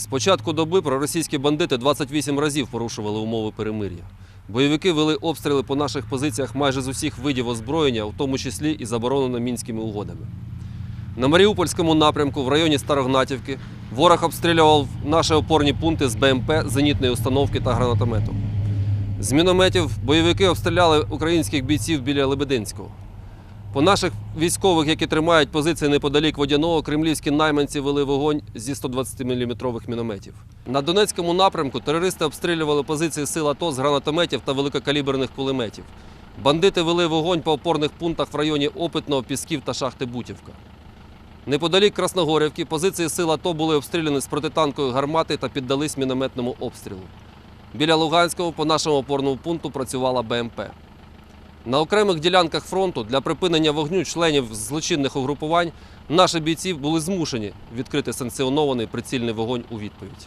З початку доби проросійські бандити 28 разів порушували умови перемир'я. Бойовики вели обстріли по наших позиціях майже з усіх видів озброєння, в тому числі і заборонено мінськими угодами. На Маріупольському напрямку в районі Старогнатівки ворог обстрілював наші опорні пункти з БМП, зенітної установки та гранатомету. З мінометів бойовики обстріляли українських бійців біля Лебединського. По наших військових, які тримають позиції неподалік водяного, кремлівські найманці вели вогонь зі 120-мм мінометів. На Донецькому напрямку терористи обстрілювали позиції сил АТО з гранатометів та великокаліберних кулеметів. Бандити вели вогонь по опорних пунктах в районі Опитного, Пісків та шахти Бутівка. Неподалік Красногорівки позиції сил АТО були обстріляні з протитанкової гармати та піддались мінометному обстрілу. Біля Луганського по нашому опорному пункту працювала БМП. На окремих ділянках фронту для припинення вогню членів злочинних угрупувань наші бійці були змушені відкрити санкціонований прицільний вогонь у відповідь.